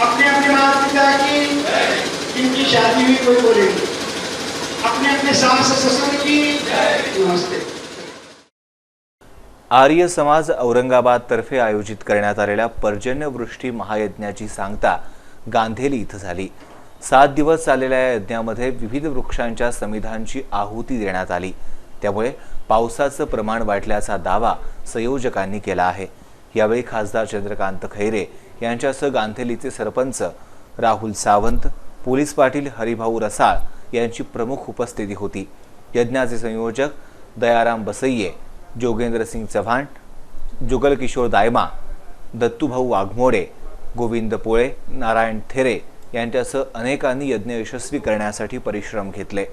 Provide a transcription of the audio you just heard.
अपने अपने माता पिता की शादी कोई बोलेगी अपने अपने सास ससुर की नमस्ते आर्य समाज औरंगाबाद तर्फे आयोजित करण्यात आलेल्या पर्जन्यवृष्टी महायज्ञाची सांगता गांधेली इथं झाली. सात दिवस चाललेल्या या यज्ञामध्ये विविध वृक्षांच्या समिधांची आहुती देण्यात आली. त्यामुळे पावसाचं प्रमाण वाढल्याचा दावा संयोजकांनी केला आहे. यावेळी खासदार चंद्रकांत खैरे यांच्यासह गांधेलीचे सरपंच राहुल सावंत पोलीस पाटील हरिभाऊ रसाळ यांची प्रमुख उपस्थिती होती. यज्ञाचे संयोजक दयाराम बसय्ये जोगेंद्रसिंग चव्हाण जुगलकिशोर दायमा दत्तूभाऊ वाघमोडे गोविंद पोळे नारायण थेरे यांच्यासह अनेकांनी यज्ञ यशस्वी करण्यासाठी परिश्रम घेतले.